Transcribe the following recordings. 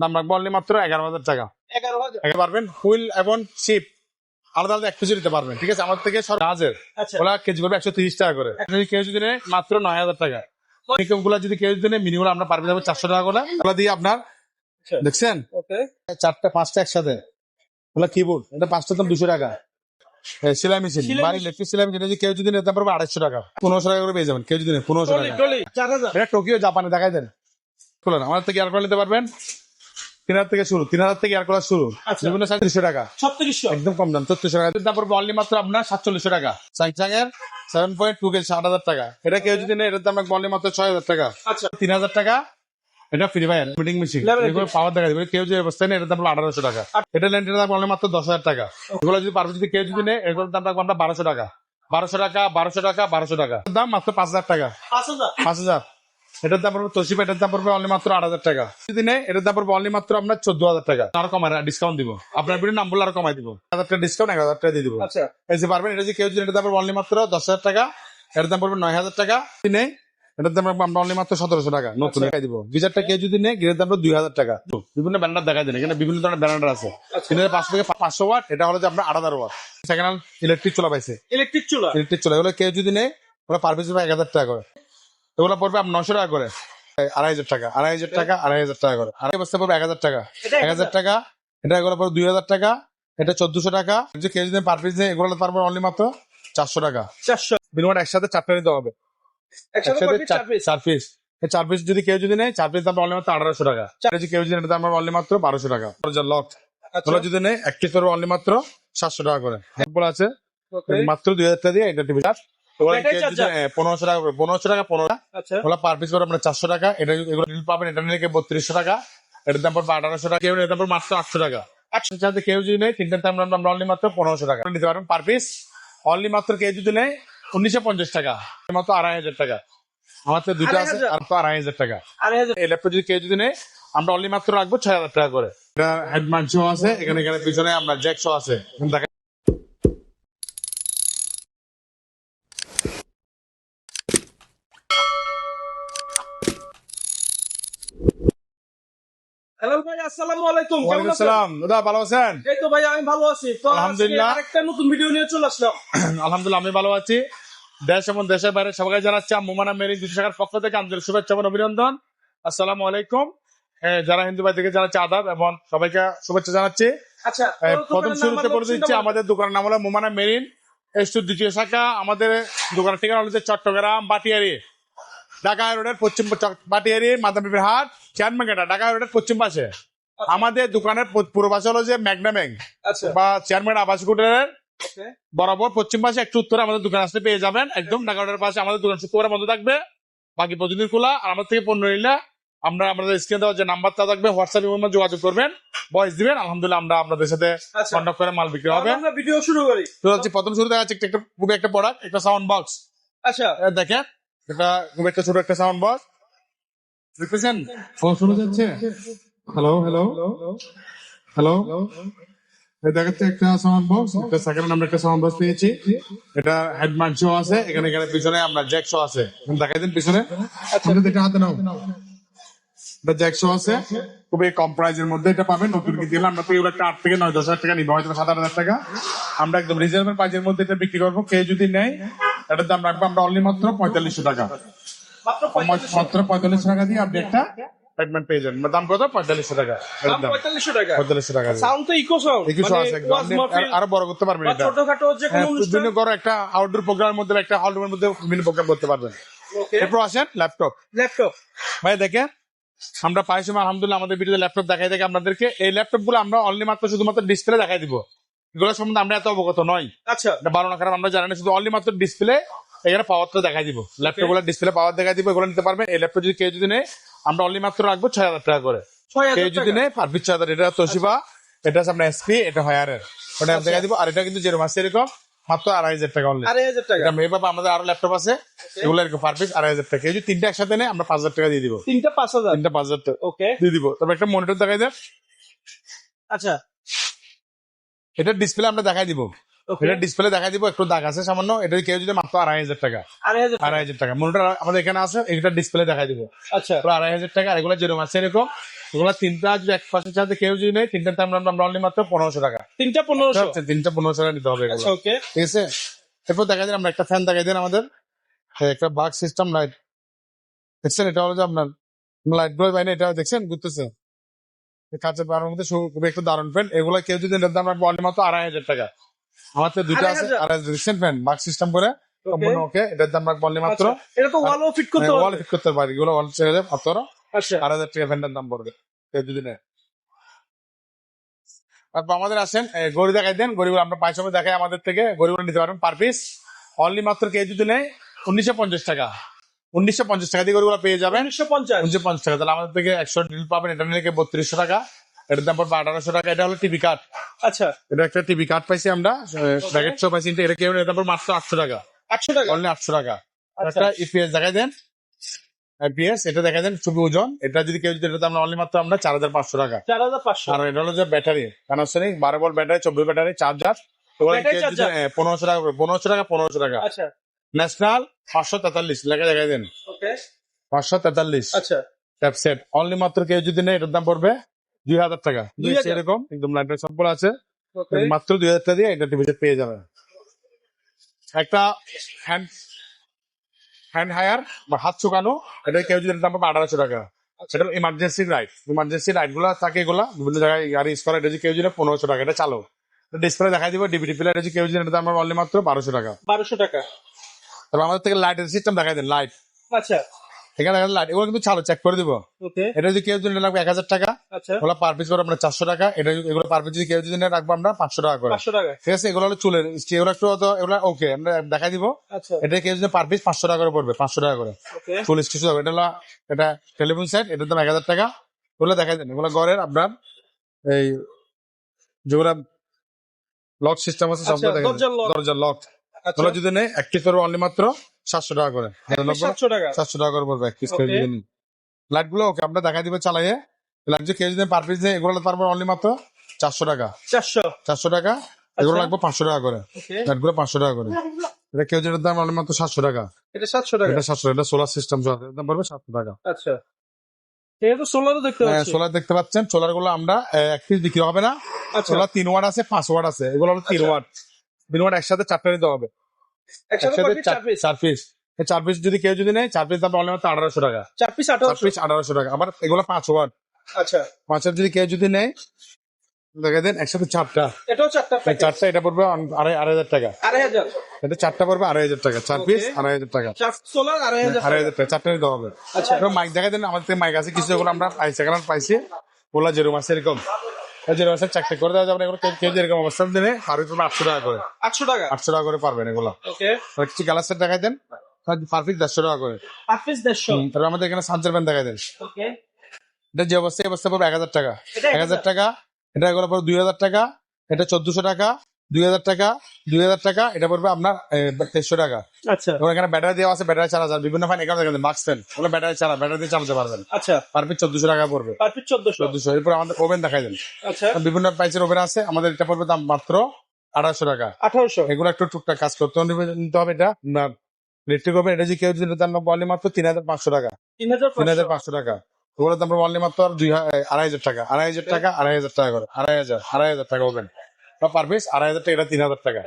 দাম রাখব অনলি মাত্র এগারো হাজার টাকা। এগারো হাজার? পারবেন? হুইল এবং শিপ। আলাদা আলাদা এক পিছু নিতে পারবেন ঠিক আছে? আমার থেকে সব আচ্ছা। ওরা কেজি করবে একশো তিরিশ টাকা করে। কেউ যদি মাত্র নয় হাজার টাকা। গুলা যদি কেউ যদি মিনিমাম আপনার পারবে যাবে চারশো টাকা করে। ওগুলা দিয়ে আপনার আচ্ছা। দেখছেন? চারটা পাঁচটা একসাথে। ওগুলা কিবোর্ড এটা পাঁচটা দাম দুশো টাকা। সেলাই মেশিন বাড়ি ইলেকট্রিক সেলাই মেশিন যদি কেউ যদি নিতে পারবে আড়াইশো টাকা। পনেরোশো টাকা করে পেয়ে যাবেন কেউ যদি পনেরোশো টাকা। এটা টোকিও জাপানে দেখাই দেন। খুলেন আমাদের থেকে এয়ার কুলার নিতে পারবেন। তিন হাজার থেকে শুরু তিন হাজার থেকে এয়ার কুলার শুরু। আচ্ছা। বিভিন্ন টাকা। ছত্রিশশো একদম কম দাম টাকা। তারপর অনলি মাত্র আপনার সাতচল্লিশশো টাকা। স্যামসাং এর সেভেন পয়েন্ট টু কেজি ষাট হাজার টাকা। এটা কেউ যদি নেয় এটার দাম অনলি মাত্র ছয় হাজার টাকা। আচ্ছা। তিন হাজার টাকা এটা ফ্রি ফায়ার মিটিং মেশিন এগুলো পাওয়ার দেখা দিবে। কেউ যে অবস্থায় নেই এটার দাম আঠারোশো টাকা। এটা ল্যান্ডের দাম অনলি মাত্র দশ হাজার টাকা। এগুলো যদি পারবে যদি কেউ যদি নেয় এগুলোর দাম রাখব আমরা বারোশো টাকা। বারোশো টাকা বারোশো টাকা বারোশো টাকা। দাম মাত্র পাঁচ হাজার টাকা। পাঁচ হাজার? পাঁচ হাজার। এটার দাম পড়বে তোশিবা এটার দাম পড়বে অনলি মাত্র আট হাজার টাকা। যদি নেই এটার দাম পড়বে অনলি মাত্র আপনার চোদ্দ হাজার টাকা। আরও ডিসকাউন্ট দিব। আপনার নাম বললে আরও কমাই দিব। হাজার টাকা ডিসকাউন্ট এক হাজার টাকা দিয়ে দিব। আচ্ছা। এই যে পারবেন এটা যদি কেউ যদি এটার দাম পড়বে অনলি মাত্র দশ হাজার টাকা এটার দাম পড়বে নয় হাজার টাকা। যদি নেই এটার দাম আমরা অনলি মাত্র সতেরোশো টাকা। নতুন টাকা দিব। গিজারটা কেউ যদি নেই গিজার দাম দুই হাজার টাকা। বিভিন্ন ব্যান্ডার দেখা যায় এখানে বিভিন্ন ধরনের ব্যান্ডার আছে। তিন হাজার পাঁচশো থেকে পাঁচশো ওয়াট এটা হলো যে আপনার আট হাজার ওয়াট। সেকেন্ড ইলেকট্রিক চলা পাইছে। ইলেকট্রিক চুলা? ইলেকট্রিক চলে এগুলো কেউ যদি নেই ওরা পার পিস এক হাজার টাকা করে। এগুলো পড়বে আপনার নশো টাকা করে। আড়াই হাজার টাকা আড়াই হাজার টাকা আড়াই হাজার টাকা করে। আড়াই বস্তা পড়বে এক হাজার টাকা। এক হাজার। টাকা এটা এগুলো পড়বে দুই হাজার টাকা এটা চোদ্দশো টাকা। যে কেউ যদি পার পিস নেই এগুলো পারবে অনলি মাত্র চারশো টাকা। চারশো। বিনিময় একসাথে চারটা নিতে হবে। একসাথে চার চার-? চার পিস চার পিস যদি কেউ যদি নেয় চার পিস দাম অনলি মাত্র আঠারোশো টাকা। এটা যদি কেউ যদি দাম অনলি মাত্র বারোশো টাকা। লক আচ্ছা। যদি নেয় এক পিস পড়বে অনলি মাত্র সাতশো টাকা করে। হ্যান্ডবল আছে। মাত্র দুই হাজার টাকা দিয়ে এটা টিভি? পনেরোশো টাকা পনেরোশো টাকা পনেরো আচ্ছা। ওগুলো পার পিস করে আপনার চারশো টাকা এটা এগুলো পাবেন এটা বত্রিশশো টাকা এটার দাম পড়বে আঠারোশো টাকা কেউ এটার দাম পড়বে মাত্র আটশো টাকা। আটশো সাথে কেউ যদি নেই তিনটার দাম আমরা অনলি মাত্র পনেরোশো টাকা। নিতে পারবেন পার পিস অনলি মাত্র কেউ যদি নেই উনিশশো পঞ্চাশ টাকা মাত্র আড়াই হাজার টাকা। আমার তো দুটো আছে আর তো আড়াই হাজার টাকা। আড়াই হাজার। এই ল্যাপটপ যদি কেউ যদি নেই আমরা অনলি মাত্র রাখব ছয় হাজার টাকা করে। এটা হেডমান্ড শো আছে এখানে এখানে পিছনে আমরা জ্যাক শো আছে। এখানে ভাই আসসালামু আলাইকুম কেমন আছেন? দাদা ভালো আছেন? এই তো ভাই আমি ভালো আছি। তো আলহামদুলিল্লাহ। আরেকটা নতুন ভিডিও নিয়ে চলে আসলাম। আলহামদুলিল্লাহ আমি ভালো আছি। দেশ এবং দেশের বাইরে সবাইকে জানাচ্ছি মোমানা মেরিন দুশো টাকার পক্ষ থেকে আন্তরিক শুভেচ্ছা এবং অভিনন্দন। আসসালামু আলাইকুম। যারা হিন্দু ভাই থেকে জানাচ্ছি আদাব এবং সবাইকে শুভেচ্ছা জানাচ্ছি। আচ্ছা প্রথম শুরুতে করে দিচ্ছি আমাদের দোকানের নাম হলো মোমানা মেরিন। এসটু দ্বিতীয় শাখা আমাদের দোকানের ঠিকানা হলো চট্টগ্রাম বাটিয়ারি। ঢাকা রোডের পশ্চিম বাটিয়ারি মাদামীর হাট চেয়ারম্যান ঢাকা রোডের পশ্চিম পাশে। আমাদের দোকানের পূর্ব পাশে হলো যে ম্যাগনা ব্যাংক। আচ্ছা। বা চেয়ারম্যান আবাস হোটেলের বরাবর পশ্চিম পাশে একটু উত্তরে আমাদের দোকান আসতে পেয়ে যাবেন। একদম ঢাকা রোডের পাশে আমাদের দোকান শুক্রবার বন্ধ থাকবে। বাকি প্রতিদিন খোলা। আর আমার থেকে পণ্য নিলে আমরা আমাদের স্ক্রিনে দেওয়া যে নাম্বারটা থাকবে হোয়াটসঅ্যাপ এবং যোগাযোগ করবেন। ভয়েস দিবেন আলহামদুলিল্লাহ আমরা আপনাদের সাথে আচ্ছা। কন্ট্যাক্ট করে মাল বিক্রি হবে। আমরা ভিডিও শুরু করি। তো প্রথম শুরু দেখা যাচ্ছে একটা একটা- খুবই একটা প্রোডাক্ট একটা সাউন্ড বক্স আচ্ছা। দেখেন। এটা খুব একটা ছোট একটা সাউন্ড বক্স দেখতেছেন? ফোন শোনা যাচ্ছে? হ্যালো হ্যালো হ্যালো দেখাচ্ছে একটা সাউন্ড বক্স একটা সেকেন্ড আমরা একটা সাউন্ড বক্স পেয়েছি। এটা হেডম্যান শো আছে এখানে এখানে পিছনে আমরা জ্যাক শো আছে। দেখাই দিন পিছনে। আমরা দেখে হাতে নাও। এটা জ্যাক শো আছে। খুবই কম প্রাইজের মধ্যে এটা পাবেন। নতুন কিনতে গেলে আমরা তো এগুলো একটা আট থেকে নয় দশ হাজার টাকা নিবো হয়তো সাত আট হাজার টাকা। আমরা একদম রিজনেবল প্রাইজের মধ্যে এটা বিক্রি করব। কেউ যদি নেয় এটার দাম রাখব আমরা অনলি মাত্র পঁয়তাল্লিশশো টাকা। মাত্র পঁয়তাল্লিশশো টাকা। দিয়ে আপনি একটা ট্রিটমেন্ট পেয়ে যাবেন। দাম কত? পঁয়তাল্লিশশো টাকা। পঁয়তাল্লিশশো টাকা। পঁয়তাল্লিশশো টাকা সাউন্ড তো ইকো সাউন্ড একুশশো আছে একদম। আপনি আর- বড় করতে পারবেন এটা। ছোটখাটো যে হ্যাঁ, কোনো বিভিন্ন বড় একটা আউটডোর প্রোগ্রামের মধ্যে একটা হল রুমের মধ্যে বিভিন্ন প্রোগ্রাম করতে পারবেন। এরপর আসেন ল্যাপটপ ল্যাপটপ ভাই দেখেন আমরা পাই সময় আলহামদুলিল্লাহ আমাদের ভিডিওতে ল্যাপটপ দেখাই দেখে আপনাদেরকে। এই ল্যাপটপগুলো আমরা অনলি মাত্র শুধুমাত্র ডিসপ্লে দেখাই দিব। এগুলো সম্বন্ধে আমরা এত অবগত নয় আচ্ছা। এটা ভালো না খারাপ আমরা জানি না শুধু অনলি মাত্র ডিসপ্লে এখানে পাওয়ারটা দেখাই দিব। ল্যাপটপগুলো ডিসপ্লে পাওয়ার দেখাই দিব এগুলো নিতে পারবেন। এই ল্যাপটপ যদি কেউ যদি নেয় আমরা অনলি মাত্র রাখব ছয় হাজার টাকা করে। কেউ যদি নেয় পার পিস ছয় হাজার এটা তোশিবা এটা হচ্ছে আপনার এসপি এটা হায়ারের ওটা আমি দেখাই দিব আর এটা কিন্তু যেরকম আছে এরকম মাত্র আড়াই হাজার টাকা অনলি আড়াই হাজার টাকা। এটা মেয়ে বাবা আমাদের আরও ল্যাপটপ আছে এগুলো এরকম পার পিস আড়াই হাজার টাকা। কেউ যদি তিনটা একসাথে নেয় আমরা পাঁচ হাজার টাকা দিয়ে দিব। তিনটা পাঁচ হাজার। তিনটা পাঁচ হাজার টাকা। ওকে দিয়ে দিব। তবে একটা মনিটর দেখাই দেন। আচ্ছা। এটা ডিসপ্লে আমরা দেখাই দিব। এটা ডিসপ্লে দেখাই দিব একটু দাগ আছে সামান্য এটা কেউ যদি মাত্র আড়াই হাজার টাকা। আড়াই হাজার টাকা। মনিটর আমাদের এখানে আছে এটা ডিসপ্লে দেখা দিব। আচ্ছা। আড়াই হাজার টাকা আর এগুলো যেরকম আছে এরকম। এগুলো তিনটা যদি এক পাশে চাতে কেউ যদি নেই তিনটার দাম আমরা অনলি মাত্র পনেরোশো টাকা। তিনটা পনেরোশো? তিনটা পনেরোশো টাকা নিতে হবে আচ্ছা ওকে ঠিক আছে? এরপর দেখা যায় আমরা একটা ফ্যান দেখাই দেন আমাদের। হ্যাঁ, একটা বাগ সিস্টেম লাইট দেখছেন? এটা হলো যে আপনার লাইটগুলো বাইরে এটা দেখছেন? ঘুরতেছে। কাঁচের বাড়ার মধ্যে খুবই একটু দারুণ ফ্যান এগুলো কেউ যদি এটার দাম রাখব মাত্র আড়াই হাজার টাকা। আমার তো দুটো আছে 2,500 আড়াই হাজার দেখছেন ফ্যান বাগ সিস্টেম করে সম্পূর্ণ ওকে এটার দাম রাখব অনলি মাত্র আচ্ছা, এটা তো ওয়ালও ফিট করতে ওয়াল ফিট করতে পারি এগুলো ওয়াল ছেড়ে মাত্র আচ্ছা। আড়াই হাজার টাকা ফ্যানটার দাম পড়বে। কেউ যদি নেয়। তারপর আমাদের আসেন গড়ি দেখাই দেন। গরিব আমরা পাঁচ সময় দেখাই আমাদের থেকে। গরিব নিতে পারবেন পার পিস অনলি মাত্র যদি নেয় উনিশশো পঞ্চাশ টাকা। উনিশশো পঞ্চাশ টাকা দিয়ে গরিবগুলো পেয়ে যাবেন। উনিশশো পঞ্চাশ। উনিশশো পঞ্চাশ টাকা তাহলে আমাদের থেকে একশো ডিল পাবেন। এটা নিলে বত্রিশশো টাকা? এটার দাম পড়বে আঠারোশো টাকা। এটা হলো টিভি কার্ড। আচ্ছা। এটা একটা টিভি কার্ড পাইছি আমরা। প্যাকেট শো পাইছি। এটা কেউ এটার দাম মাত্র আটশো টাকা। আটশো টাকা? অনলি আটশো টাকা। আচ্ছা। একটা ইপিএস দেখাই দেন। ইপিএস এটা দেখাই দেন খুবই ওজন। এটা যদি কেউ যদি এটা আমরা অনলি মাত্র আমরা চার হাজার পাঁচশো টাকা। চার হাজার পাঁচশো। আর এটা হলো যে ব্যাটারি কানেকশন বারো ভোল্ট ব্যাটারি চব্বিশ ব্যাটারি চার্জার পনেরোশো টাকা পনেরোশো টাকা পনেরোশো টাকা। আচ্ছা। ন্যাশনাল পাঁচশো তেতাল্লিশ। লেখা দেখাই দেন। পাঁচশো তেতাল্লিশ। আচ্ছা। অনলি মাত্র কেউ যদি নেই এটার দাম পড়বে দুই হাজার টাকা? এরকম একদম লাইটের সম্পল আছে। মাত্র দুই হাজার টাকা দিয়ে এটা টিভি পেয়ে যাবে। একটা হ্যান্ড হ্যান্ড হায়ার বা হাত শুকানো এটা কেউ যদি দাম পাবে আঠারোশো টাকা। সেটা ইমার্জেন্সি রাইড ইমার্জেন্সি রাইডগুলো থাকে এগুলা বিভিন্ন জায়গায় গাড়ি ইউজ করা এটা যদি কেউ যদি পনেরোশো টাকা এটা চালো। ডিসপ্লে দেখাই দিব ডিভিডি প্লেয়ার যদি কেউ যদি এটা দাম অনলি মাত্র বারোশো টাকা। বারোশো টাকা। তারপর আমাদের থেকে লাইটের সিস্টেম দেখাই দেন লাইট আচ্ছা। এখানে লাইট এগুলো কিন্তু চালো চেক করে দিব। এটা যদি কেউ যদি লাগবে এক হাজার টাকা আচ্ছা। ওগুলো পার পিস করে আমরা চারশো টাকা এটা এগুলো পার পিস যদি কেউ যদি রাখব আমরা পাঁচশো টাকা করে। ঠিক আছে এগুলো হলো চুলের এগুলো একটু এগুলো ওকে আমরা দেখাই দিব। আচ্ছা। এটা কেউ যদি পার পিস পাঁচশো টাকা করে পড়বে পাঁচশো টাকা করে। চুল স্টিচ এটা হলো এটা টেলিফোন সেট এটার দাম এক হাজার টাকা। ওগুলো দেখাই দেন। এগুলো ঘরের আপনার এই যেগুলো লক সিস্টেম আছে সব আচ্ছা, দেখাই দেন। দরজার lock। দরজার লক আচ্ছা। ওগুলো যদি নেই এক পিস পড়বে অনলি মাত্র সাতশো টাকা করে। সাতশো টাকা। সাতশো টাকা করে পড়বে এক পিস করে যদি লাইটগুলো ওকে আমরা দেখাই দিব চালাইয়ে। লাইট যদি কেউ যদি পার পিস নেই এগুলো পারব অনলি মাত্র চারশো টাকা। চারশো। চারশো টাকা এগুলো আচ্ছা। লাগবে পাঁচশো টাকা করে। লাইটগুলো পাঁচশো টাকা করে। এটা কেউ যেটার দাম অনলি মাত্র সাতশো টাকা। এটা সাতশো টাকা। এটা সাতশো এটা সোলার সিস্টেম দাম পড়বে সাতশো টাকা। আচ্ছা। এটা সোলারও দেখতে পাচ্ছি। সোলার দেখতে পাচ্ছেন। সোলারগুলো আমরা এক পিস বিক্রি হবে না। আচ্ছা। সোলার তিন ওয়াট আছে পাঁচ ওয়াট আছে। এগুলো হলো তিন আচ্ছা। ওয়াট ওয়াট একসাথে চারটে নিতে হবে। একসাথে? চার পিস চার পিস যদি কেউ যদি নেয় চার পিস দাম অনলি মাত্র আঠারোশো টাকা। চার পিস চার পিস আঠারোশো টাকা। আবার এগুলো পাঁচ ওয়াট আচ্ছা। পাঁচের যদি কেউ যদি নেয় দেখে দেন একসাথে চারটা। এটাও চারটা চারটা এটা পড়বে আড়াই আড়াই হাজার টাকা। আড়াই হাজার। এটা চারটা পড়বে আড়াই হাজার টাকা। চার পিস আড়াই হাজার টাকা। সোলার আড়াই হাজার আড়াই হাজার টাকা। চারটা নিতে হবে। আচ্ছা। মাইক দেখা দেন আমাদের মাইক আছে কিছু আমরা পাইছি এখন পাইছি। ওলা যেরকম আছে এরকম। চাকরি করে দেওয়া যাবে এগুলো অবস্থান দিলে একটু আটশো টাকা করে। আটশো টাকা? আটশো টাকা করে পারবেন এগুলো। ওকে। আর কিছু গ্যালাস সেট দেখাই দেন। দেড়শো টাকা করে। পার দেড়শো? তারপর আমাদের এখানে সাঞ্চার প্যান দেখাই দেন। এটা যে অবস্থায় অবস্থা পড়বে এক হাজার টাকা। এক হাজার টাকা এটা এগুলো পড়বে দুই হাজার টাকা এটা চোদ্দশো টাকা। দুই হাজার টাকা দুই হাজার টাকা এটা পড়বে আপনার তেইশশো টাকা। আচ্ছা। এবং এখানে ব্যাটারি দেওয়া আছে ব্যাটারি যায় বিভিন্ন ফ্যান এখানে দেখেন মাস্ক ফ্যান ওগুলো ব্যাটারি চালা ব্যাটারি দিয়ে চালাতে পারবেন। আচ্ছা। পার পিস চোদ্দশো টাকা পড়বে। পার পিস চোদ্দশো। চোদ্দশো। এরপর আমাদের ওভেন দেখাই দেন। আচ্ছা। বিভিন্ন প্রাইসের ওভেন আছে আমাদের এটা পড়বে দাম মাত্র আঠারোশো টাকা। আঠারোশো। এগুলো একটু টুকটাক কাজ করতে হবে- নিতে হবে এটা। ইলেকট্রিক ওভেন এটা যদি কেউ যদি দাম বলে মাত্র তিন হাজার পাঁচশো টাকা। তিন হাজার পাঁচশো। টাকা। ওগুলোর দাম বললে মাত্র দুই আড়াই হাজার টাকা। আড়াই হাজার টাকা আড়াই হাজার টাকা করে। আড়াই হাজার আড়াই হাজার টাকা ওভেন পার পিস আড়াই হাজার টাকা এটা তিন হাজার টাকা।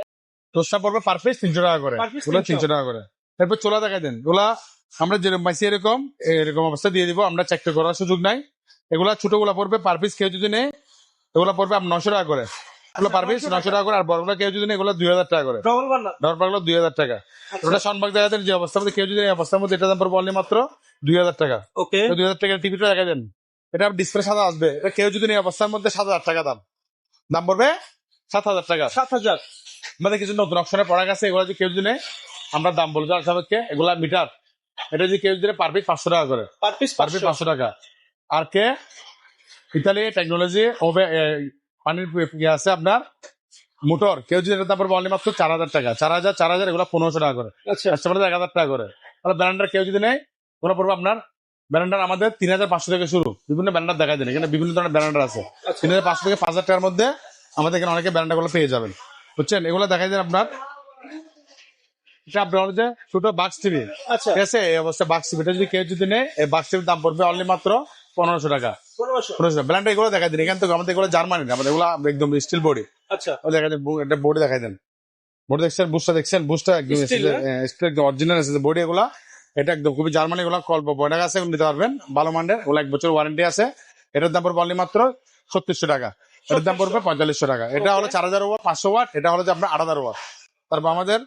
তোষটা পড়বে পার পিস তিনশো টাকা করে। ওগুলো তিনশো। টাকা করে। এরপর চোলা দেখাই দেন। ওগুলা আমরা যেরকম পাইছি এরকম এরকম অবস্থা দিয়ে দিব। আমরা চাকরি করার সুযোগ নাই। এগুলা ছোটগুলা পড়বে পার পিস কেউ যদি নেই এগুলা পড়বে আপনার নশো টাকা করে। এগুলো পার পিস নশো টাকা করে আর বড়গুলো কেউ যদি নেই এগুলো দুই হাজার টাকা করে। ডবল বান্ডার দুই হাজার টাকা। ওটা সনবাগ দেখাতে যে অবস্থার মধ্যে কেউ যদি অবস্থার মধ্যে এটা দাম পড়বে only মাত্র দুই হাজার টাকা। ওকে দুই হাজার টাকা টিভিটা দেখা দেন। এটা ডিসপ্লে সাদা আসবে। এটা কেউ যদি এই অবস্থার মধ্যে সাত হাজার টাকা দাম। দাম পড়বে সাত হাজার টাকা। সাত হাজার। মানে কিছু নতুন অপশনে পড়া গেছে এগুলো যদি কেউ যদি নেয়, আমরা দাম বলব। আর সাপেক্ষে এগুলা মিটার এটা যদি কেউ যদি পার পিস পাঁচশো টাকা করে। পার পিস পার পিস পাঁচশো টাকা। আর কে? ইতালি টেকনোলজি পানির ইয়ে আছে আপনার মোটর। কেউ যদি এটা দাম পড়বে মাত্র চার হাজার টাকা। চার হাজার চার হাজার এগুলো পনেরোশো টাকা করে। আচ্ছা। কাস্টমার এক হাজার টাকা করে। তাহলে ব্যান্ডার কেউ যদি নেয় ওগুলো পড়বে আপনার ব্যান্ডার আমাদের তিন হাজার পাঁচশো থেকে শুরু। বিভিন্ন ব্যান্ডার দেখা যায় এখানে বিভিন্ন ধরনের ব্যান্ডার আছে। আচ্ছা। তিন হাজার পাঁচশো থেকে পাঁচ হাজার টাকার মধ্যে আমাদের এখানে অনেকে ব্যান্ডারগুলো পেয়ে যাবেন। বুঝছেন? এগুলো দেখাই দেন আপনার। এটা আপনার হলো ছোট বাক্স টিভি আচ্ছা। ঠিক আছে? এই অবস্থা বাক্স টিভিটা যদি কেউ যদি নেয় এই বাক্স টিভির দাম পড়বে অনলি মাত্র পনেরোশো টাকা। পনেরোশো। পনেরোশো। ব্র্যান্ড এগুলো দেখাই দিন। এখান থেকে আমাদের এগুলো জার্মানি আমাদের এগুলো একদম স্টিল বডি আচ্ছা। দেখা যায় একটা বোর্ডে দেখাই দেন। বোর্ড দেখছেন? দেখছেন? বুস্টটা একদম স্টিল একদম অরিজিনাল আছে। বডি এগুলা এটা একদম খুবই জার্মানি এগুলো কল্প বয়ডাক আছে নিতে পারবেন ভালো মানের। ওগুলো এক বছর ওয়ারেন্টি আছে। এটার দাম পড়বে অনলি মাত্র ছত্রিশশো টাকা। এটার দাম পড়বে পঁয়তাল্লিশশো টাকা। এটা হলো চার হাজার ওয়াট পাঁচশো ওয়াট এটা হলো যে আপনার আট হাজার ওয়াট। তারপর আমাদের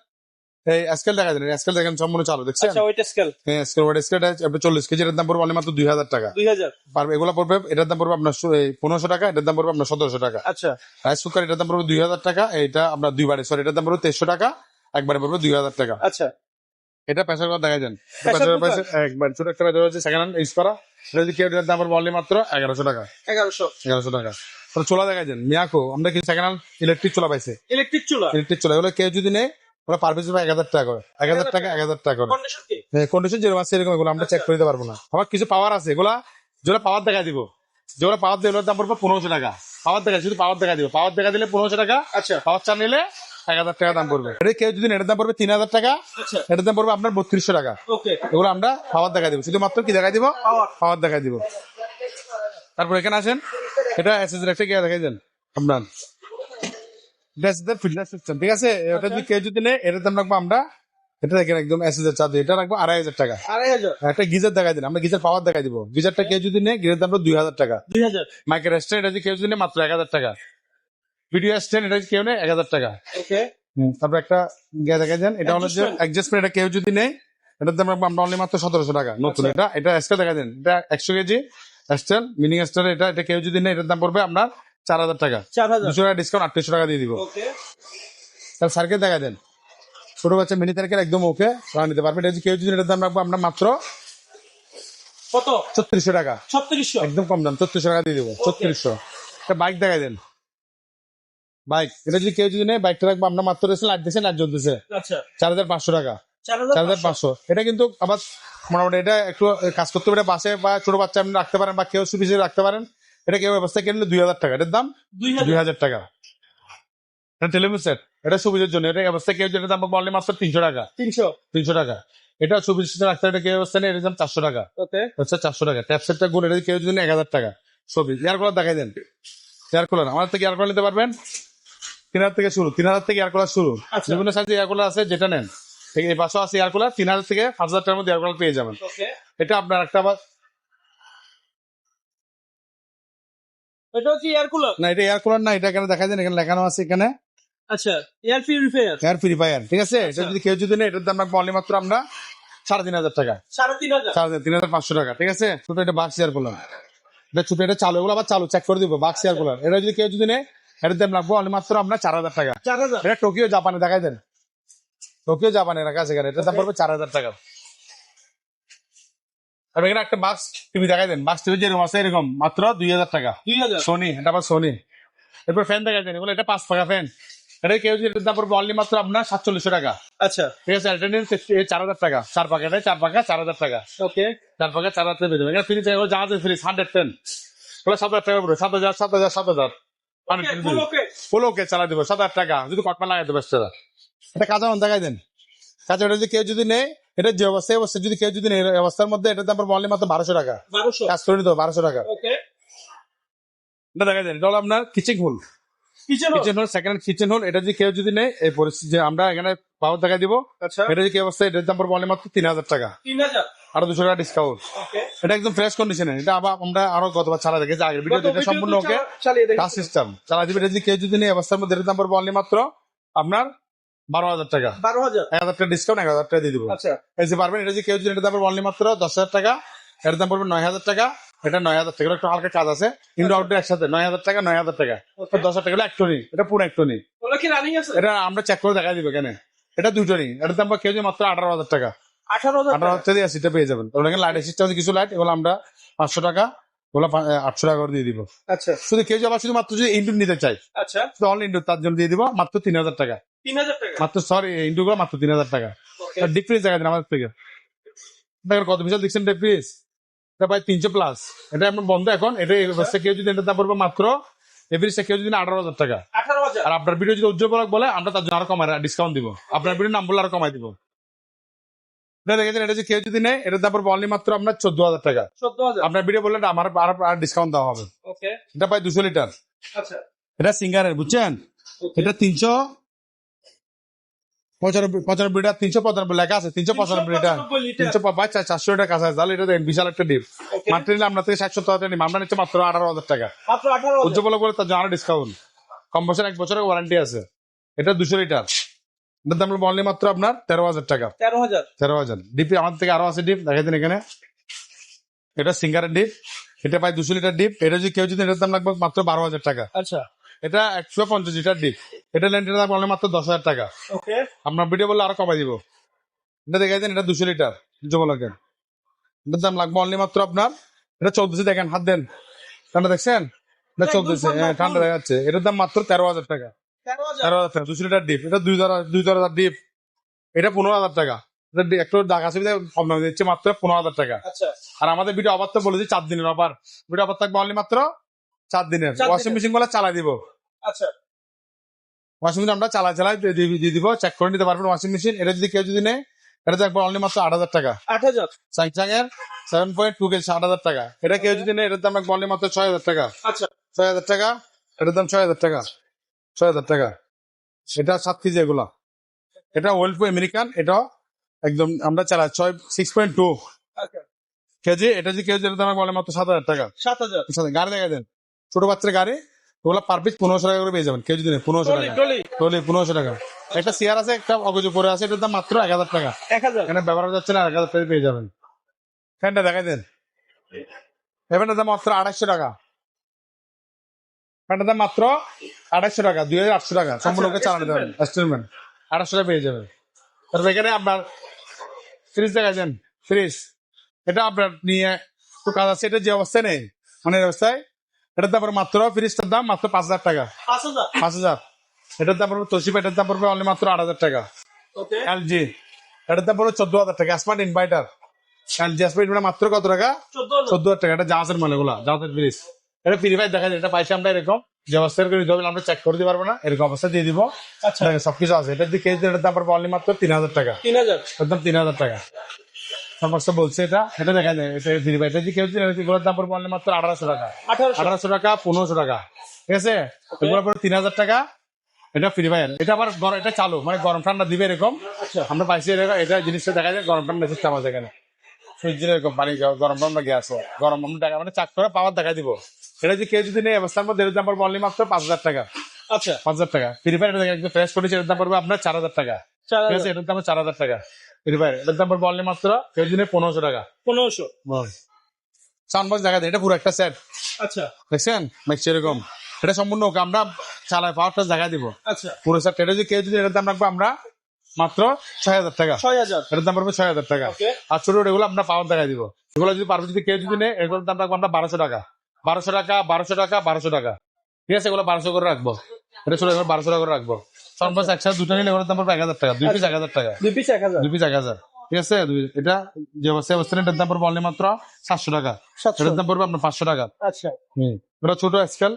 এই স্কেল দেখা দেন স্কেল দেখেন সম্পূর্ণ চালু দেখছেন? আচ্ছা ওইটা স্কেল হ্যাঁ স্কেল ওয়াট স্কেল চল্লিশ কেজি এটার দাম পড়বে অনলি মাত্র দুই হাজার টাকা। দুই হাজার। পারবে এগুলো পড়বে এটার দাম পড়বে আপনার পনেরোশো টাকা এটার দাম পড়বে আপনার সতেরোশো টাকা। আচ্ছা। রাইস কুকার এটার দাম পড়বে দুই হাজার টাকা এটা আপনার দুইবারে সরি এটার দাম পড়বে তেইশশো টাকা একবারে পড়বে দুই হাজার টাকা। আচ্ছা। এটা প্রেসার কুকার দেখা যান Pressure cooker? একবার ছোট একটা প্রেসার হচ্ছে সেকেন্ড হ্যান্ড ইউজ করা। এটা যদি কেউ দাম পড়বে only মাত্র এগারোশো টাকা। এগারোশো। এগারোশো টাকা। তো চোলা দেখা যান মিয়াকো আমরা কি সেকেন্ড হ্যান্ড ইলেকট্রিক চোলা পাইছে? ইলেকট্রিক চুলা? ইলেকট্রিক চোলা এগুলো কেউ যদি নেয় ওরা পার পিস এক হাজার টাকা করে। এক হাজার টাকা এক হাজার টাকা করে। কন্ডিশন যেরকম আছে এরকম এগুলো আমরা চেক করে দিতে পারব না। আবার কিছু পাওয়ার আছে এগুলা যেগুলো পাওয়ার দেখা দিব। যেগুলো পাওয়ার দেবে ওগুলোর দাম পড়বে পনেরোশো টাকা। পাওয়ার দেখা শুধু পাওয়ার দেখা দিব। পাওয়ার দেখা দিলে পনেরোশো টাকা আচ্ছা। পাওয়ার চার নিলে এক হাজার টাকা দাম পড়বে। এটা কেউ যদি এটার দাম পড়বে তিন হাজার টাকা আচ্ছা। এটার দাম পড়বে আপনার বত্রিশশো টাকা। ওকে এগুলো আমরা পাওয়ার দেখা দিব। শুধুমাত্র কি দেখা দিব? পাওয়ার পাওয়ার দেখা দিব। তারপর এখানে আসেন। এটা এসএস একটা গিয়ে দেখাই দেন। আপনার এটা এসএস ফিল্টার সিস্টেম ঠিক আছে? এটা যদি কেউ যদি নেয় এটার দাম রাখব আমরা। এটা দেখেন একদম এসএস এর চার্জ এটা রাখব আড়াই হাজার টাকা। আড়াই হাজার। একটা গিজার দেখাই দিন আমরা গিজার পাওয়ার দেখাই দিব। গিজারটা কেউ যদি নেয় গিজার দাম দুই হাজার টাকা। দুই হাজার। মাইকের স্ট্যান্ড এটা যদি কেউ যদি নেয় মাত্র এক হাজার টাকা। ভিডিও স্ট্যান্ড এটা যদি কেউ নেয় এক হাজার টাকা। তারপর একটা গিয়ে দেখাই দেন। এটা হলো যে? অ্যাডজাস্টমেন্ট এটা কেউ যদি নেয় এটার দাম রাখব আমরা অনলি মাত্র সতেরোশো টাকা। নতুন। এটা এটা এক্সট্রা দেখা দেন। এটা একশো কেজি। স্টাইল মিনিং স্টাইল এটা এটা কেউ যদি নেয় এটার দাম পড়বে আপনার চার হাজার টাকা। দুশো টাকা ডিসকাউন্ট আটত্রিশশো টাকা দিয়ে দিব। ওকে। তাহলে সার্কেল দেখা দেন। ছোট বাচ্চা মিনি সার্কেল একদম ওকে তারা নিতে পারবে। এটা যদি কেউ যদি এটার দাম রাখব আমরা মাত্র কত? ছত্রিশশো টাকা। ছত্রিশশো? একদম কম দাম ছত্রিশশো টাকা দিয়ে দেবো। ছত্রিশশো। একটা বাইক দেখাই দেন। বাইক এটা যদি কেউ যদি নেয় বাইকটা রাখব আমরা মাত্র লাইট দিয়েছে লাইট জ্বলতেছে। আচ্ছা। চার হাজার পাঁচশো টাকা। চার হাজার পাঁচশো। এটা কিন্তু আবার মোটামুটি এটা একটু কাজ করতে পারে বাসে বা ছোট বাচ্চা আপনি রাখতে পারেন বা কেউ সুবিধে রাখতে পারেন। এটা কেউ ব্যবস্থা কিনলে দুই হাজার টাকা। এটার দাম? দুই হাজার। টাকা। এটা টেলিভিশন সেট এটা সুবিধার জন্য। এটা অবস্থা কেউ যেটা দাম বললে মাত্র তিনশো টাকা। তিনশো। তিনশো টাকা। এটা সুবিধা রাখতে এটা কেউ অবস্থা নেই এটার দাম চারশো টাকা। হচ্ছে চারশো টাকা। ট্যাপ সেটটা গুণ এটা কেউ যদি এক হাজার টাকা। ছবি এয়ার কুলার দেখাই দেন। এয়ার কুলার আমাদের থেকে এয়ার কুলার নিতে পারবেন? তিন হাজার থেকে শুরু তিন হাজার থেকে এয়ার কুলার শুরু। আচ্ছা। বিভিন্ন সাইজের এয়ার কুলার আছে যেটা নেন। ঠিক এই পাশেও আছে এয়ার কুলার তিন হাজার থেকে হাজার টাকার মধ্যে এয়ার কুলার পেয়ে যাবেন। এটা আপনার একটা আবার এটা হচ্ছে এয়ার কুলার না এটা এয়ার কুলার না এটা এখানে দেখা যায় এখানে লেখানো আছে এখানে। আচ্ছা এয়ার পিউরিফায়ার এয়ার পিউরিফায়ার ঠিক আছে? এটা যদি কেউ যদি নেই এটার দাম রাখব অনলি মাত্র আমরা সাড়ে তিন হাজার টাকা। সাড়ে তিন হাজার? সাড়ে তিন হাজার পাঁচশো টাকা ঠিক আছে? ছোট এটা বাক্স এয়ার কুলার এটা ছোট এটা চালু এগুলো আবার চালু চেক করে দিব বাক্স এয়ার কুলার এটা যদি কেউ যদি নেই এটার দাম রাখব অনলি মাত্র আমরা চার হাজার টাকা। চার হাজার? এটা টোকিও জাপানে দেখাই দেন। টোকিও জাপানে রাখা আছে এখানে এটার দাম পড়বে চার হাজার টাকা। আর এখানে একটা বাক্স টিভি দেখাই দেন। বাক্স টিভি যেরকম আছে এরকম মাত্র দুই হাজার টাকা। সোনি এটা আবার সোনি এরপর ফ্যান দেখা যায় এগুলো এটা পাঁচ টাকা ফ্যান এটা কেউ এটার দাম পড়বে অনলি মাত্র আপনার সাতচল্লিশশো টাকা। আচ্ছা। ঠিক আছে চার হাজার টাকা। চার পাকা চার পাকা চার হাজার টাকা। ওকে চার পাকা চার হাজার টাকা পেয়ে যাবেন এখানে ফ্রিজ জাহাজের ফ্রিজ হান্ড্রেড ওগুলো সাত হাজার টাকা পড়বে। সাত হাজার সাত হাজার সাত হাজার। ওকে চালা দিব সাত হাজার টাকা। যদি কটমা লাগাই দেবে সেটা এটা কাঁচা মান দেখাই দেন। কাঁচা এটা যদি কেউ যদি নেই এটা যে অবস্থা এই অবস্থা যদি কেউ যদি নেই অবস্থার মধ্যে এটার দাম অনলি মাত্র বারোশো টাকা। কাজ করে নিতে বারোশো টাকা। এটা দেখা যায় এটা হলো আপনার kitchen hole kitchen hole second kitchen hole এটা যদি কেউ যদি নেই এই পরিস্থিতি আমরা এখানে পাওয়ার দেখা দিব। আচ্ছা। এটা যদি কি অবস্থা এটার দাম মাত্র তিন হাজার টাকা। আরও দুশো টাকা ডিসকাউন্ট এটা একদম ফ্রেশ কন্ডিশনে এটা আবার আমরা আরও গতবার চালা দেখেছি আগের ভিডিও এটা সম্পূর্ণ ওকে টাচ সিস্টেম চালা দিবে এটা যদি কেউ যদি নেই অবস্থার মধ্যে এটার দাম অনলি মাত্র আপনার বারো হাজার টাকা। বারো হাজার? এক হাজার টাকা ডিসকাউন্ট এক হাজার টাকা দিয়ে দিব। আচ্ছা। এই যে পারবেন এটা যদি কেউ যদি দাম অনলি মাত্র দশ হাজার টাকা এটার দাম পড়বে নয় হাজার টাকা এটা নয় হাজার টাকা। এটা একটু হালকা কাজ আছে ইনডোর আউটডোর একসাথে নয় হাজার টাকা নয় হাজার টাকা. দশ হাজার টাকা একটনি এটা পুরো একটনি এটা আমরা চেক করে দেখা দিবে কেন এটা দুটোনি এটার দাম কেউ যদি মাত্র আঠারো হাজার টাকা। আঠারো হাজার আঠারো হাজার টাকা? পেয়ে যাবেন। লাইট সিস্টেম কিছু লাইট এগুলো আমরা পাঁচশো টাকা। ওগুলো আটশো টাকা করে দিয়ে দিব। আচ্ছা। শুধু কেউ আবার শুধু মাত্র যদি ইন্ডুর নিতে চাই। আচ্ছা। শুধু অনলি ইন্ডুর তার জন্য দিয়ে দিব মাত্র তিন হাজার টাকা। তিন হাজার টাকা? মাত্র সরি ইন্ডু গুলো মাত্র তিন হাজার টাকা। ডিফ্রিজ দেখা দিন আমাদের থেকে। দেখেন কত বিশাল দেখছেন ডিফ্রিজ এটা প্রায় তিনশো প্লাস এটা আপনার বন্ধ এখন। এটা এই কেউ যদি এটার দাম পড়বে মাত্র এই ফ্রিজটা কেউ যদি আঠারো হাজার টাকা। আর আপনার ভিডিও যদি উজ্জ্বল বলে আমরা তার জন্য আরও কমাই ডিসকাউন্ট দিব। আপনার ভিডিও নাম আরও কমাই দিব। দেখেছেন এটা কেউ যদি নেয় এটার দাম পড়বে অনলি মাত্র আপনার চোদ্দ হাজার টাকা। চোদ্দ হাজার? আপনার ভিডিও বললে আমার আর ডিসকাউন্ট দেওয়া হবে। ওকে। এটা প্রায় দুশো লিটার আচ্ছা। এটা সিঙ্গারের বুঝছেন? এটা তিনশো পঁচানব্বই পঁচানব্বইটা তিনশো পঁচানব্বই লেখা আছে তিনশো পঁচানব্বই লিটার তিনশো চারশো লিটার কাছে আছে তাহলে এটা বিশাল একটা ডিপ মাত্র নিলে আপনার থেকে ষাট সত্তর হাজার নিম আমরা নিচ্ছে মাত্র আঠারো হাজার টাকা। উজ্জ্বল বলে তার জন্য ডিসকাউন্ট কম বছর এক বছরের ওয়ারেন্টি আছে। এটা দুশো লিটার দাম অনলি মাত্র আপনার তেরো হাজার টাকা। তেরো হাজার। তেরো হাজার। ডিপি আমাদের থেকে আরও আছে ডিপ? দেখাই দিন এখানে। এটা সিঙ্গারের ডিপ এটা প্রায় দুশো লিটার ডিপ। এটা যদি কেউ যদি এটার দাম লাগবে মাত্র বারো হাজার টাকা। আচ্ছা। এটা একশো পঞ্চাশ লিটার ডিপ। এটা লেন্টের দাম অনলি মাত্র দশ হাজার টাকা। ওকে। আপনার ভিডিও বললে আরও কমাই দিব। এটা দেখাই দেন এটা দুশো লিটার। জমলাকেন এটার দাম লাগবে অনলি মাত্র আপনার। এটা চলতেছে দেখেন হাত দেন। ঠান্ডা দেখছেন? এটা ঠান্ডা, হ্যাঁ ঠান্ডা দেখা যাচ্ছে। এটার দাম মাত্র তেরো হাজার টাকা। তেরো হাজার? টাকা দুশো লিটার ডিপ এটা দুই দুই হাজার ডিপ এটা পনেরো হাজার টাকা। একটু ডাকা সুবিধা কম দামে দিচ্ছে মাত্র পনেরো হাজার টাকা। আচ্ছা। আর আমাদের ভিডিও অফার তো বলেছি চার দিনের অফার ভিডিও অফার থাকবে অনলি মাত্র চার দিনের। ওয়াশিং মেশিনগুলো চালাই দিব। আচ্ছা। ওয়াশিং মেশিন আমরা চালাই চালাই দিয়ে দিব চেক করে নিতে পারবেন ওয়াশিং মেশিন এটা যদি কেউ যদি নেয় এটা থাকবে অনলি মাত্র আট হাজার টাকা। আট হাজার। স্যামসাং এর সেভেন পয়েন্ট টু কেজি আট হাজার টাকা। এটা কেউ যদি নেয় এটার দাম অনলি মাত্র ছয় হাজার টাকা। আচ্ছা। ছয় হাজার টাকা এটার দাম ছয় হাজার টাকা। ছয় হাজার টাকা। এটা সাত কেজি এগুলা। এটা ওয়েলফু আমেরিকান এটা একদম আমরা চালাই ছয় সিক্স পয়েন্ট টু কেজি। এটা কেউ যদি দাম রাখব মাত্র সাত হাজার টাকা। সাত হাজার। গাড়ি দেখা দেন। ছোট বাচ্চার গাড়ি ওগুলো পার পিস পনেরোশো টাকা করে পেয়ে যাবেন। কেউ যদি পনেরোশো টাকা। টলি পনেরোশো টাকা। একটা চেয়ার আছে একটা অগজ পরে আছে এটার দাম মাত্র এক হাজার টাকা। এখানে ব্যবহার যাচ্ছে না এক হাজার টাকা পেয়ে যাবেন। ফ্যানটা দেখাই দেন। এখানটার দাম মাত্র আড়াইশো টাকা। ফ্যানটার দাম মাত্র আড়াইশো টাকা দুই হাজার আটশো টাকা। সম্পূর্ণকে চালানো যাবেন ইনস্টলমেন্ট আড়াইশো টাকা পেয়ে যাবেন। তারপর এখানে আপনার ফ্রিজ দেখাই দেন। ফ্রিজ এটা আপনার নিয়ে একটু কাজ আছে এটা যে অবস্থায় নেই মানে অবস্থায় এটার দাম মাত্র ফ্রিজটার দাম মাত্র পাঁচ হাজার টাকা। পাঁচ হাজার? এটার দাম পড়বে তোশিবা এটার দাম পড়বে অনলি মাত্র আট হাজার টাকা। এলজি এটার দাম পড়বে চোদ্দ হাজার টাকা। স্মার্ট ইনভাইটার এলজি স্মার্ট মাত্র কত টাকা? চোদ্দ হাজার। চোদ্দ হাজার টাকা। এটা জাহাজের মাল এগুলা জাহাজের ফ্রিজ এটা পিরিফাই দেখা যায় এটা পাইছি আমরা এরকম। যে করে দিতে আমরা চেক করে দিতে পারব না এরকম অবস্থা দিয়ে দিব। আচ্ছা। সবকিছু আছে। এটা দিয়ে এটার দাম পড়বে অনলি মাত্র তিন হাজার টাকা। তিন হাজার। একদম তিন হাজার টাকা। বলছে এটা এটা দেখা যায় এটা এটা যে কেউ এগুলোর দাম পড়বে অনলি মাত্র আঠারোশো টাকা। আঠারোশো। টাকা পনেরোশো টাকা। ঠিক আছে? এগুলো পরে তিন হাজার টাকা। এটা ফ্রি ফায়ার এটা আবার গরম এটা চালু মানে গরম ঠান্ডা দিবে এরকম। আচ্ছা। আমরা পাইছি এরকম এটা জিনিসটা দেখা যায় গরম ঠান্ডা সিস্টেম আছে এখানে। সুইচ এরকম পানি গরম ঠান্ডা গ্যাস গরম আমরা দেখা মানে চাক করে পাওয়ার দেখা দিব। এটা যদি কেউ যদি নেই অবস্থার মধ্যে এর দাম পড়বে অনলি মাত্র পাঁচ হাজার টাকা। আচ্ছা। পাঁচ হাজার টাকা। ফ্রি ফায়ার একদম ফ্রেশ করেছে এর দাম পড়বে আপনার চার হাজার টাকা। চার ঠিক হাজার। আছে এটার দাম চার হাজার টাকা। ফ্রি ফায়ার এটার দাম পড়বে অনলি মাত্র কেউ যদি নেই পনেরোশো টাকা। পনেরোশো। সাউন্ড বক্স দেখা যায় এটা পুরো একটা সেট আচ্ছা। দেখছেন? মেক্সি এরকম। এটা সম্পূর্ণ ওকে আমরা চালাই পাওয়ারটা জায়গা দিব। আচ্ছা। পুরো সেট এটা যদি কেউ যদি এটার দাম রাখব আমরা মাত্র ছয় হাজার টাকা। ছয় হাজার। এটার দাম পড়বে ছয় হাজার টাকা। আর ছোট ছোট এগুলো আমরা পাওয়ার দেখা দিব। এগুলো যদি পারবে যদি কেউ যদি নেই এগুলোর দাম রাখব আমরা বারোশো টাকা। বারোশো টাকা বারোশো টাকা বারোশো টাকা। ঠিক আছে এগুলো বারোশো করে রাখব। এটা ছোট এগুলো বারোশো টাকা করে রাখব। সর্বোচ্চ একসাথে দুটো নিলে এগুলোর দাম পড়বে এক হাজার টাকা দুই পিস এক হাজার টাকা। দুই পিস এক হাজার। দুই পিস এক হাজার। ঠিক আছে এটা যে অবস্থায় এটার দাম পড়বে অনলি মাত্র সাতশো টাকা। এটার দাম পড়বে আপনার পাঁচশো টাকা। আচ্ছা। হুম এটা ছোট স্কেল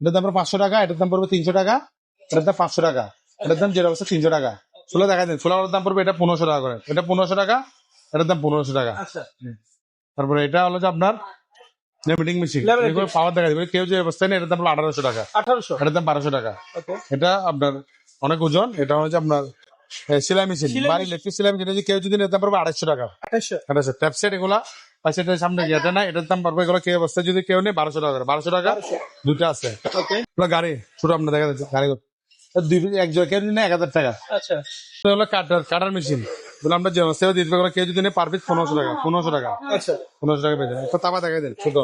এটার দাম পড়বে পাঁচশো টাকা এটার দাম পড়বে তিনশো টাকা। এটার দাম পাঁচশো টাকা। এটার দাম যেটা অবস্থা তিনশো টাকা। ষোলো দেখা দিন। ষোলোর দাম পড়বে এটা পনেরোশো টাকা করে। এটা পনেরোশো টাকা এটার দাম পনেরোশো টাকা। আচ্ছা। তারপরে এটা হলো যে আপনার লেমিটিং মেশিন এগুলো পাওয়ার দেখা দিবে কেউ যে অবস্থায় এটার দাম আঠারোশো টাকা। আঠারোশো? এটার দাম বারোশো টাকা। এটা আপনার অনেক ওজন এটা হচ্ছে আপনার সেলাই মেশিন বাড়ি ইলেকট্রিক সেলাই মেশিন কেউ যদি আড়াইশো টাকা। আঠাশশো আড়াইশো ট্যাপসেট এগুলা সামনে না এটার দাম পারবে এগুলো কেউ অবস্থায় যদি কেউ নেই বারোশো টাকা বারোশো টাকা দুটো আছে। গাড়ি ছোট আপনার দেখা যাচ্ছে গাড়ি দুই এক জোড়া কেউ যদি এক হাজার টাকা। আচ্ছা। হলো কাটার কাটার মেশিন এগুলো আমরা যে দিতে পারব কেউ যদি নেই পার পিস পনেরোশো টাকা পনেরোশো টাকা। আচ্ছা। পনেরোশো টাকা পেয়ে যাবে একটা তাবা দেখা দেন ছোট।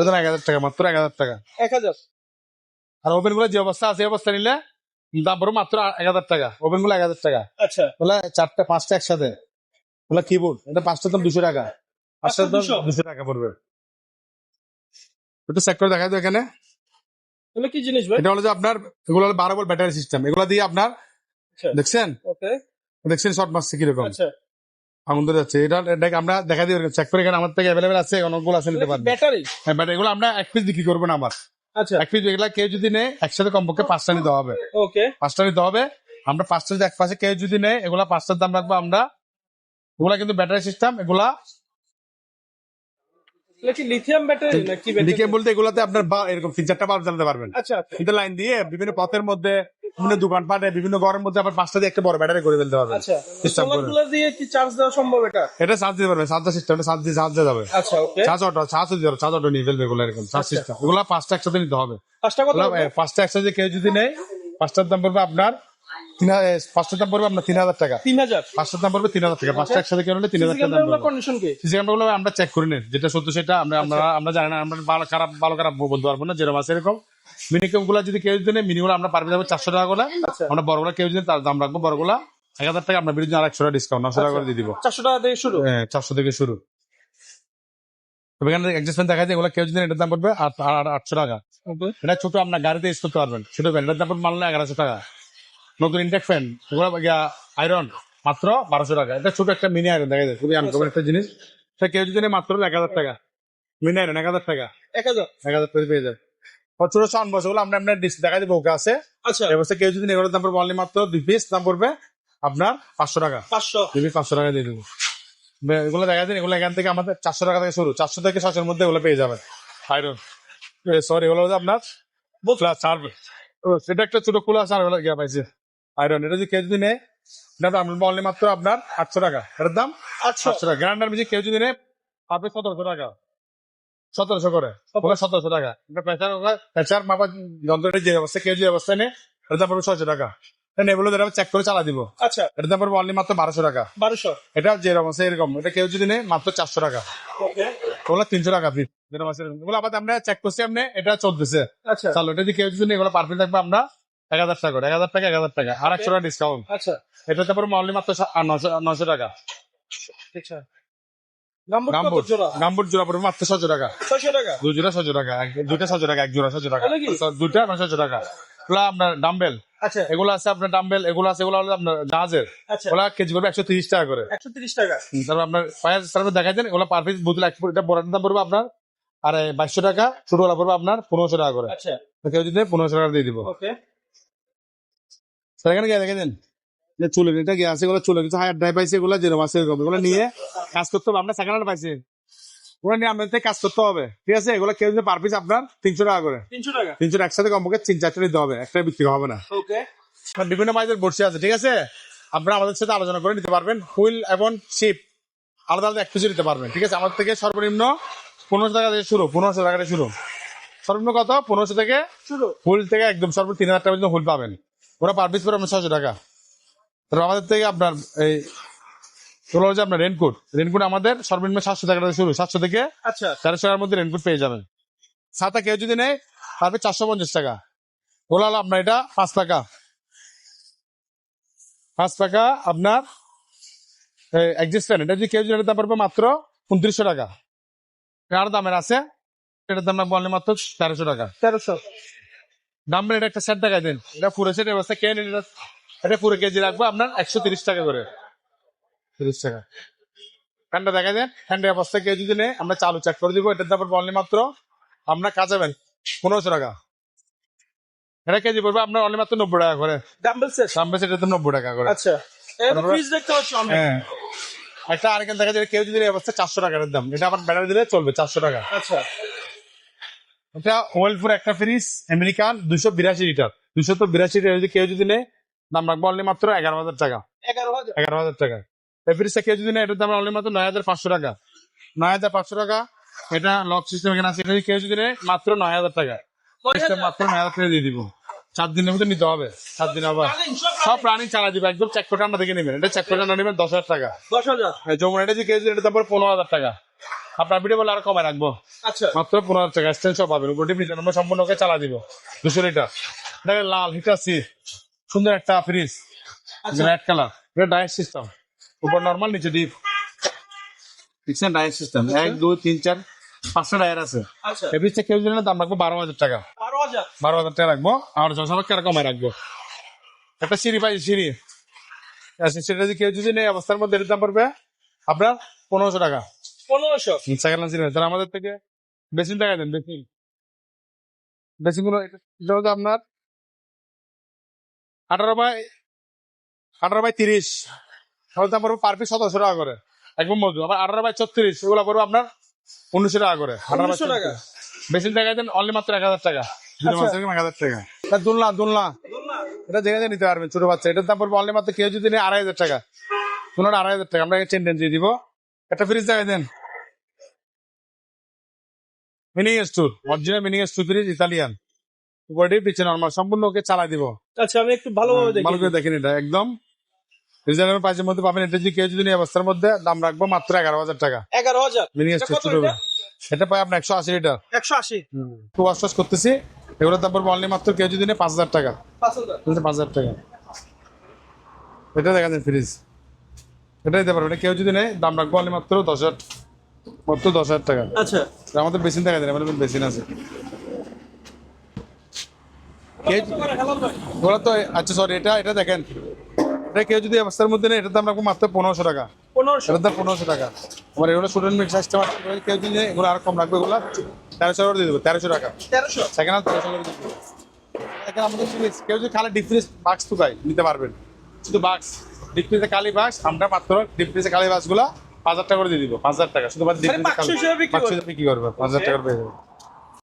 এটা এক হাজার টাকা মাত্র এক হাজার টাকা। এক হাজার। আর ওভেনগুলো যে অবস্থা আছে অবস্থা নিলে দাম মাত্র এক হাজার টাকা। ওভেনগুলো এক হাজার টাকা। আচ্ছা। বলে চারটা পাঁচটা একসাথে। বলে কিবোর্ড এটা পাঁচটার দাম দুশো টাকা। পাঁচটার দাম দুশো? টাকা পড়বে। একটু চেক করে দেখা যায় এখানে। এগুলো কি জিনিস ভাই? এটা হলো যে আপনার এগুলো হলো বারো বল ব্যাটারি সিস্টেম। এগুলো দিয়ে আপনার আচ্ছা। দেখছেন? ওকে। দেখছেন শর্ট মারছে কীরকম? আচ্ছা। আগুন ধরে যাচ্ছে। এটা আমরা দেখা দিই চেক করে এখানে? আমার থেকে অ্যাভেলেবেল আছে অনেকগুলো আছে নিতে পারবেন। ব্যাটারি? হ্যাঁ বাট এগুলো আমরা এক পিস বিক্রি করব না আমার আচ্ছা। এক পিস এগুলা কেউ যদি নেয় একসাথে কমপক্ষে পাঁচটা নিতে হবে। ওকে। পাঁচটা নিতে হবে। আমরা পাঁচটা এক পাশে কেউ যদি নেয় এগুলা পাঁচটার দাম রাখব আমরা। এগুলা কিন্তু ব্যাটারি সিস্টেম এগুলা লিথিয়াম ব্যাটারি নাকি battery? বলতে এগুলাতে আপনার এরকম তিন চারটা বাল্ব জ্বালাতে পারবেন। আচ্ছা আচ্ছা। লাইন দিয়ে বিভিন্ন পথের মধ্যে বিভিন্ন দোকানপাটে বিভিন্ন ঘরের মধ্যে আবার পাঁচটা দিয়ে একটা বড় ব্যাটারি করে ফেলতে পারবেন। আচ্ছা। দিয়ে কি চার্জ দেওয়া সম্ভব এটা? এটা চার্জ দিতে পারবে চার্জার সিস্টেম চার্জ দিয়ে চার্জ দিয়ে যাবে। আচ্ছা ওকে চার্জ অটো চার্জ দিতে পারবে চার্জ অটো নিয়ে ফেলবে এগুলো এরকম চার্জ আচ্ছা। সিস্টেম পাঁচটা একসাথে নিতে হবে। পাঁচটা কত পাঁচটা একসাথে কেউ যদি নেয় পাঁচটার দাম পড়বে আপনার তিন পাঁচটার দাম পড়বে আপনার তিন হাজার টাকা। তিন হাজার? পাঁচটার দাম পড়বে তিন হাজার টাকা। পাঁচটা একসাথে কেউ তিন হাজার টাকা দাম পড়বে। কন্ডিশন কি? সিসি ক্যামেরা আমরা চেক করে নিন যেটা সত্য সেটা আমরা আমরা আমরা জানি না। আমরা ভালো খারাপ ভালো খারাপ বলতে পারব না। যেরকম আছে এরকম। মিনিকামগুলা যদি কেউ যদি নেয় আমরা পারবে যাব চারশো টাকা করে। আচ্ছা। আমরা বড়গুলা কেউ যদি তার দাম রাখব বড়গুলা। এক হাজার টাকা আমরা বিরুদ্ধে আর একশো টাকা ডিসকাউন্ট নশো টাকা করে দিয়ে দিব। চারশো টাকা থেকে শুরু? হ্যাঁ, চারশো থেকে শুরু। তবে এখানে অ্যাডজাস্টমেন্ট দেখা যায় এগুলো কেউ যদি এটার দাম পড়বে আট- আট- আটশো টাকা। এটা ছোট আপনার গাড়িতে ইউজ করতে পারবেন। ছোট ফ্যান এটার দাম পড়বে মানলে এগারোশো টাকা। নতুন ইনটেক ফ্যান এগুলো আয়রন মাত্র বারোশো টাকা। এটা ছোট একটা মিনি আয়রন দেখা যায় খুবই আনকমন একটা জিনিস। সেটা কেউ যদি মাত্র এক হাজার টাকা। মিনি আয়রন এক হাজার টাকা। এক হাজার? এক হাজার টাকা পেয়ে যায়। আর ছোট সাউন্ড বক্স ওগুলো আমরা আপনার দেখা যাবে ওকে আছে? আচ্ছা। অবস্থায় কেউ যদি এগুলোর দাম পড়বে অনলি মাত্র দুই পিস দাম পড়বে আপনার পাঁচশো টাকা। পাঁচশো। দুই পিস পাঁচশো টাকা দিয়ে দেবো। এগুলো দেখা যায় এগুলো এখান থেকে আমাদের চারশো টাকা থেকে শুরু। চারশো থেকে ছশোর মধ্যে এগুলো পেয়ে যাবেন। আয়রন সরি এগুলো আপনার ও সেটা একটা ছোট খোলা আছে আর গিয়া পাইছে। আয়রন এটা যদি কেউ যদি নেয় অনলি মাত্র আপনার আটশো টাকা। এটার দাম আটশো। টাকা। গ্রান্ডার বেশি কেউ যদি নেয় পাবে সতেরোশো টাকা। সতেরোশো করে। ওগুলো সতেরোশো টাকা। এটা প্রেসার প্রেসার মাপা যন্ত্রটা যে অবস্থা কেউ যে অবস্থায় নেই এটার দাম পড়বে ছয়শো টাকা। এগুলো চেক করে চালা দিব। আচ্ছা। এটার দাম পড়বে অনলি মাত্র বারোশো টাকা। বারোশো। এটা যেরকম আছে এরকম। এটা কেউ যদি নেয় মাত্র চারশো টাকা। ওগুলো তিনশো টাকা পিস যেরকম আছে এরকম। আবার আমরা চেক করছি আপনি এটা চলতেছে। আচ্ছা। চালো এটা যদি কেউ যদি নেয়, এগুলো পারফেক্ট থাকবে আমরা এক হাজার টাকা এক হাজার টাকা এক হাজার টাকা। আর একশো টাকা ডিসকাউন্ট আচ্ছা। এটা তারপর অনলি মাত্র নশো টাকা। গাম্বুট জোড়া? পড়বে মাত্র ছশো টাকা। ছয়শো টাকা? দুই জোড়া ছশো টাকা দুইটা ছশো টাকা এক জোড়া ছশো টাকা। দুইটা টাকা। এগুলো আপনার ডাম্বেল আচ্ছা। এগুলো আছে আপনার ডাম্বেল এগুলো আছে এগুলো হলো আপনার জাহাজের আচ্ছা। ওগুলো কেজি করবে একশো তিরিশ টাকা করে। একশো তিরিশ টাকা। তারপর আপনার পায়ের দেখা যায় এগুলো পার পিস বোতল এক এটা বড় দাম পড়বে আপনার আর বাইশশো টাকা ছোটগুলা পড়বে আপনার পনেরোশো টাকা করে। আচ্ছা। কেউ যদি পনেরোশো টাকা দিয়ে দিব। ওকে স্যার এখানে গিয়ে যে চুলের এটা গিয়ে আছে? এগুলো কিছু হায়ার ড্রাইভ পাইছে এগুলো যেরকম আছে এরকম। এগুলো নিয়ে কাজ করতে হবে আপনার সেকেন্ড হ্যান্ড পাইছে। ওগুলো নিয়ে আপনাদের কাজ করতে হবে ঠিক আছে? এগুলো কেউ পার পিস আপনার তিনশো টাকা করে। তিনশো টাকা? তিনশো টাকা একসাথে কমপক্ষে তিন চারটে নিতে হবে একটা বিক্রি হবে না। ওকে বিভিন্ন মাইজের বর্ষি আছে ঠিক আছে? আপনারা আমাদের সাথে আলোচনা করে নিতে পারবেন হুইল এবং শিপ। আলাদা আলাদা এক পিসে নিতে পারবেন ঠিক আছে? আমার থেকে সর্বনিম্ন পনেরোশো টাকা থেকে শুরু পনেরোশো টাকা থেকে শুরু। সর্বনিম্ন কত? পনেরোশো থেকে শুরু। হুইল থেকে একদম সর্বোচ্চ তিন হাজার টাকা পর্যন্ত হুইল পাবেন। ওরা পার পিস পরে আপনার ছশো টাকা। তারপর আমাদের থেকে আপনার এই তোলা হচ্ছে আপনার রেনকোট রেনকোট আমাদের সর্বনিম্ন সাতশো টাকা থেকে শুরু। সাতশো থেকে আচ্ছা। তেরোশো টাকার মধ্যে রেনকোট পেয়ে যাবেন। ছাতা কেউ যদি নেয় পারবে চারশো পঞ্চাশ টাকা। ওলা হলো আপনার এটা পাঁচ টাকা। পাঁচ টাকা আপনার অ্যাডজাস্ট ফ্যান এটা যদি কেউ যদি নিতে পারবে মাত্র উনত্রিশশো টাকা। আর দামের আছে এটার দাম বললে মাত্র তেরোশো টাকা। তেরোশো। দাম এটা একটা সেট দেখাই দেন। এটা পুরো সেট অবস্থা কে নিন এটা- এটা পুরো কেজি রাখব আপনার একশো তিরিশ টাকা করে। তিরিশ টাকা। ফ্যানটা দেখা দেন। ফ্যানটা অবস্থা যদি নেই আমরা চালু চেক করে দিব। এটার দাম বললে মাত্র আপনার কাজাবেন পনেরোশো টাকা। এটা কেজি পড়বে আপনার অনলি মাত্র নব্বই টাকা করে। ডাম্বেল সেট দাম বেশি এটা তো নব্বই টাকা করে। আচ্ছা। ফ্রিজ দেখতে পাচ্ছি হ্যাঁ। একটা আরেকখান দেখা যায় কেউ যদি অবস্থা চারশো টাকার দাম। এটা আমার ব্যাটারি দিলে চলবে চারশো টাকা। আচ্ছা। এটা ওয়েলপুর একটা ফ্রিজ আমেরিকান দুশো বিরাশি লিটার দুশো তো বিরাশি লিটার যদি কেউ যদি নেয় দাম রাখব অনলি মাত্র এগারো হাজার টাকা। এগারো হাজার? টাকা। এই ফ্রিজটা কেউ যদি নেয় এটার দাম অনলি মাত্র নয় হাজার পাঁচশো টাকা। নয় হাজার পাঁচশো টাকা এটা লক সিস্টেম এখানে আছে এটা যদি কেউ যদি নেয় মাত্র নয় হাজার টাকা? মাত্র নয় হাজার টাকা দিয়ে দিব। চার দিনের মধ্যে নিতে হবে সাত দিন আবার। সব। রানিং চালা দিবে একদম চেক করে আমরা দেখে নেবেন। এটা চেক করে নেবেন দশ হাজার টাকা। দশ হাজার। যমুনা এটা যদি কেউ যদি এটা তারপর পনেরো হাজার টাকা। আপনার ভিডিও বলে আরও কমায় রাখব। আচ্ছা। মাত্র পনেরো টাকা এক্সচেঞ্জ সব পাবেন। উপর টিপি আমরা সম্পূর্ণ ওকে চালা দিব। দুশো লিটার দেখেন লাল হিটাসি সুন্দর একটা ফ্রিজ রেড কালার এটা ডায়েট সিস্টেম উপর নর্মাল নিচে ডিপ দেখছেন ডায়েট সিস্টেম এক দুই তিন চার পাঁচটা ডায়ার আছে। আচ্ছা। এই ফ্রিজটা কেউ যদি না দাম রাখব বারো হাজার টাকা। বারো হাজার। বারো হাজার টাকা রাখব। আর জনসংখ্যা টাকা কমায় রাখব। একটা সিঁড়ি পাই সিঁড়ি। আচ্ছা, সেটা যদি কেউ যদি নেই অবস্থার মধ্যে দাম পড়বে আপনার পনেরোশো টাকা। পনেরোশো। সেকেন্ড হ্যান্ড সিঁড়ি তাহলে আমাদের থেকে টাকা দেন এটা এটা হচ্ছে আপনার আঠারো বাই আঠারো বাই তিরিশ। তাহলে দাম পড়বে পার পিস সতেরোশো টাকা করে। একদম মজুদ আবার আঠারো বাই ছত্রিশ এগুলো পড়বে আপনার উনিশশো টাকা করে। আঠারো বাই 1900 টাকা? বেশি টাকায় দেন অনলি মাত্র এক হাজার টাকা। ছোট। এক হাজার টাকা। এটা দুলনা দুলনা। এটা যেখানে নিতে পারবেন ছোট বাচ্চা। এটার দাম পড়বে অনলি মাত্র কেউ যদি নেয় আড়াই হাজার টাকা। আড়াই হাজার টাকা। আমরা চেন টেন দিয়ে দিব। একটা ফ্রিজ দেখাই দেন। Mini store original mini store fridge Italian body পিছনে নর্মাল সম্পূর্ণ ওকে চালাই দিব। আচ্ছা আমি একটু ভালোভাবে দেখি ভালো করে দেখেন এটা একদম। রিজনেবল প্রাইসের মধ্যে পাবেন। এটা যদি কেউ যদি নিয়ে অবস্থার মধ্যে দাম রাখব মাত্র এগারো হাজার টাকা। এগারো হাজার? মিনি এটা স্টুর ছোট এটা? সেটা পাই আপনার একশো আশি লিটার। একশো আশি? ওয়াশ করতেছি। এগুলোর দাম পড়বে অনলি মাত্র কেউ যদি নেয় পাঁচ হাজার টাকা। পাঁচ হাজার। পাঁচ হাজার টাকা। এটা দেখা যায় ফ্রিজ এটা দিতে পারবে। কেউ যদি নেয় দাম রাখব আমি মাত্র দশ হাজার মাত্র দশ হাজার টাকা। আচ্ছা। আমাদের বেসিন দেখা যায় আমাদের বেসিন আছে? ওরা তো। আচ্ছা সরি এটা এটা দেখেন। এটা কেউ যদি অবস্থার মধ্যে নেই এটার দাম রাখব মাত্র পনেরোশো টাকা। পনেরোশো। এটার দাম পনেরোশো টাকা। আমার এগুলো স্টুডেন্ট মিক্স সিস্টেম কেউ যদি নেয় এগুলো আর কম রাখবে এগুলো তেরোশো করে দিয়ে দেবো তেরোশো টাকা। হ্যান্ড তেরোশো করে দিয়ে দেবো। আমাদের কেউ যদি খালি ফ্রিজ বাক্স তুকাই নিতে পারবেন। শুধু বাক্স ডিপ ফ্রিজে খালি আমরা মাত্র ডিপ্রিজে খালি পাঁচ হাজার টাকা করে দিয়ে দিব পাঁচ হাজার টাকা। শুধু বিক্রি করবে। পাঁচ হাজার টাকা পেয়ে যাবে